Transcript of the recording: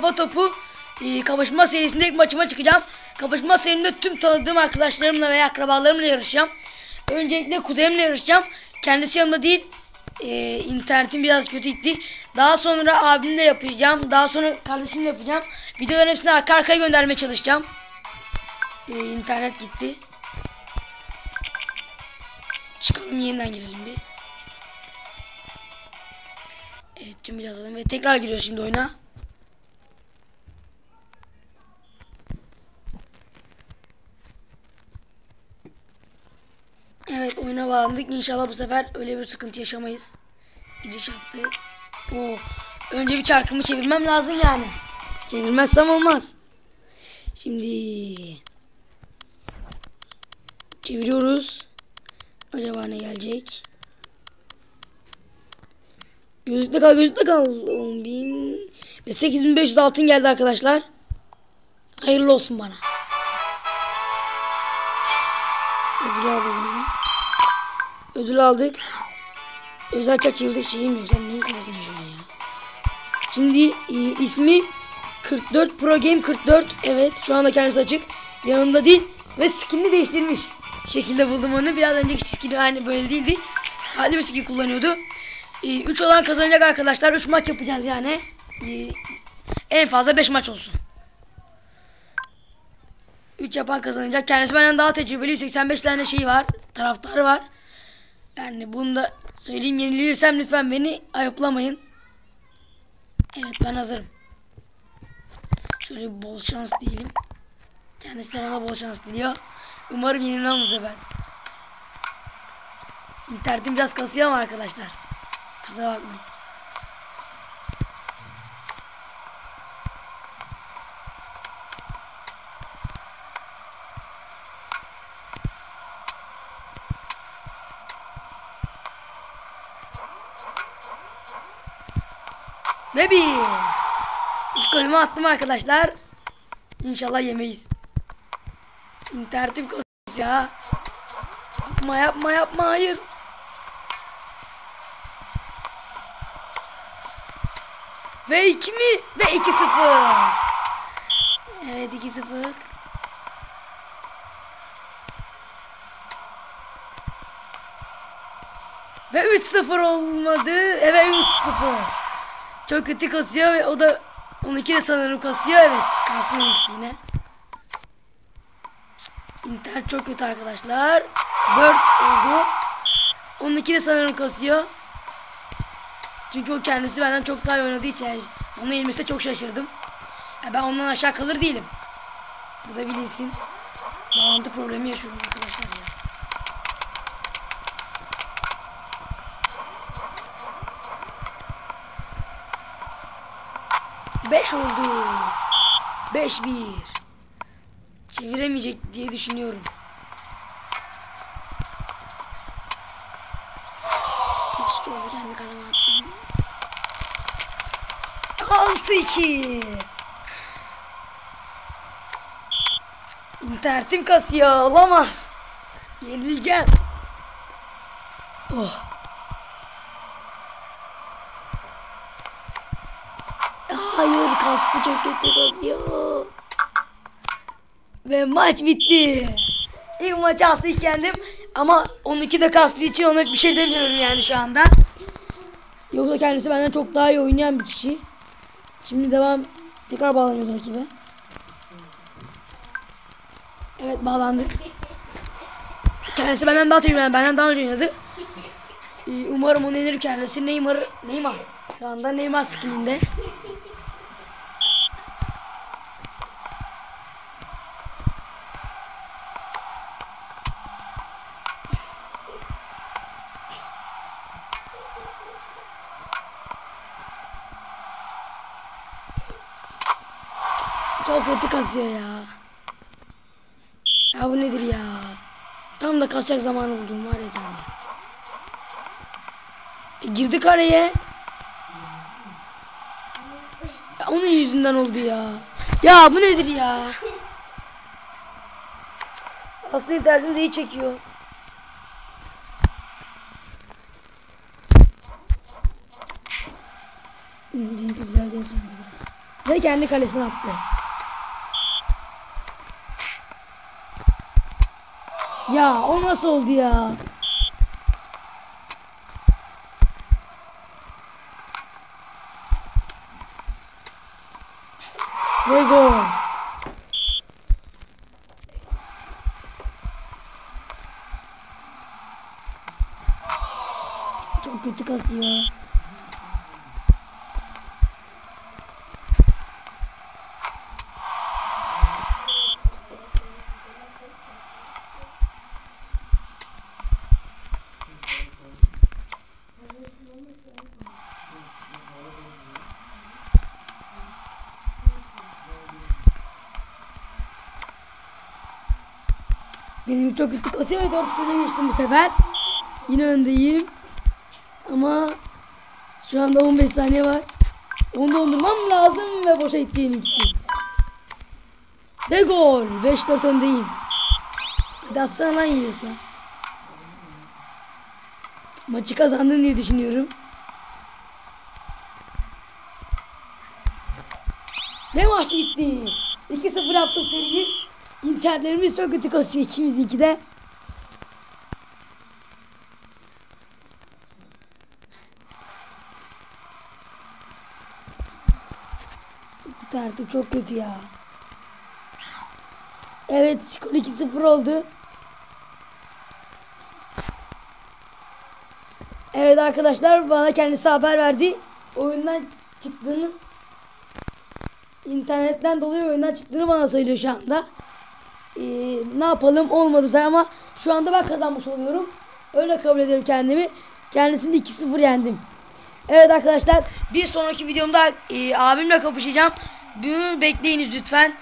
kafa topu e, kapışma serisinde ilk maçıma çıkacağım. Kapışma serimde tüm tanıdığım arkadaşlarımla veya akrabalarımla yarışacağım. Öncelikle kuzenimle yarışacağım. Kendisi yanımda değil. E, internetim biraz kötü gitti. Daha sonra abimle yapacağım. Daha sonra kardeşimle yapacağım. Videoların hepsini arka arkaya göndermeye çalışacağım. E, internet gitti. Çıkalım yeniden girelim bir. Evet tüm bir alalım ve tekrar giriyor şimdi oyuna. Evet oyuna bağlandık. İnşallah bu sefer öyle bir sıkıntı yaşamayız. Giriş yaptı. Oo. Önce bir çarkımı çevirmem lazım yani. Çevirmezsem olmaz. Şimdi çeviriyoruz. Acaba ne gelecek? Gözlükte kal, gözlükte kal. 10.000 ve 8500 altın geldi arkadaşlar. Hayırlı olsun bana. Aldım. Ödül aldık. Özel çak çevirdik şey mi? Sen neyin kafasını yaşıyorsun ya? Şimdi e, ismi 44 Pro Game 44. Evet şu anda kendisi açık. Yanında değil ve skinini değiştirmiş. Şekilde buldum onu. Biraz önceki skini aynı böyle değildi. Hadi bir skin kullanıyordu. 3 olan kazanacak arkadaşlar. 3 maç yapacağız yani. E, en fazla 5 maç olsun. 3 yapan kazanacak. Kendisi benden daha tecrübeli. 185 tane şey var. Taraftarı var. Yani bunu da söyleyeyim yenilirsem lütfen beni ayıplamayın. Evet ben hazırım. Şöyle bol şans diyelim. Kendisi de bana bol şans diliyor. Umarım yenilmem bu sefer. İnternetim biraz kasıyor ama arkadaşlar. Kusura bakmayın. Ve bir. İlk golümü attım arkadaşlar. İnşallah yemeyiz. İnternetim kasıyor ya. Yapma yapma yapma hayır. Ve 2 mi? Ve 2-0. Evet 2-0. Ve 3-0 olmadı. Evet 3-0. Çok kötü kasıyor ve o da onunki de sanırım kasıyor. Evet ikisi yine. İnternet çok kötü arkadaşlar. 4 oldu. Onunki de sanırım kasıyor. Çünkü o kendisi benden çok daha iyi oynadığı için yani onu yenmesine çok şaşırdım. Ya ben ondan aşağı kalır değilim. Bu da bilinsin. Bağlantı problemi yaşıyorum arkadaşlar ya. Beş oldu. Beş bir. Çeviremeyecek diye düşünüyorum. Keşke oldu kendi kaleme attım. Altı iki. İnternetim kasıyor. Olamaz. Yenileceğim. Oh. Hayır kastı çok kötü kasıyor. Ve maç bitti. İlk maçı 6 yendim. Ama 12 de kastığı için ona bir şey demiyorum yani şu anda. Yoksa kendisi benden çok daha iyi oynayan bir kişi. Şimdi devam. Tekrar bağlanıyoruz rakibe. Evet bağlandık. Kendisi benden daha tecrübeli. Benden daha önce oynadı. Ee, umarım onu yenir kendisi. Neymar. Neymar. Şu anda Neymar skininde. Çok kötü kasıyor ya. Ya bu nedir ya? Tam da kasacak zamanı buldum var ya sen de. E, girdi kareye. Ya onun yüzünden oldu ya. Ya bu nedir ya? Aslında internetim de iyi çekiyor. Güzel biraz. Ve kendi kalesine attı. Ya o nasıl oldu ya? Ve gol. Çok kötü kasıyor. Benim çok kötü kasıyor ve 4 sıra geçtim bu sefer. Yine öndeyim. Ama şu anda 15 saniye var. Onu dondurmam lazım ve boşa gitti benimkisi. Ve gol. 5-4 öndeyim. Hadi atsana lan yiyorsa. Maçı kazandın diye düşünüyorum. Ne maç bitti. 2-0 yaptım seriyi. İnternetlerimiz çok kötü kasıyor ikimizinki de. İnternetim çok kötü ya. Evet skor 2-0 oldu. Evet arkadaşlar bana kendisi haber verdi. Oyundan çıktığını internetten dolayı oyundan çıktığını bana söylüyor şu anda. Ee, ne yapalım olmadı güzel ama şu anda ben kazanmış oluyorum. Öyle kabul ediyorum kendimi. Kendisini 2-0 yendim. Evet arkadaşlar bir sonraki videomda e, abimle kapışacağım. Bunu bekleyiniz lütfen.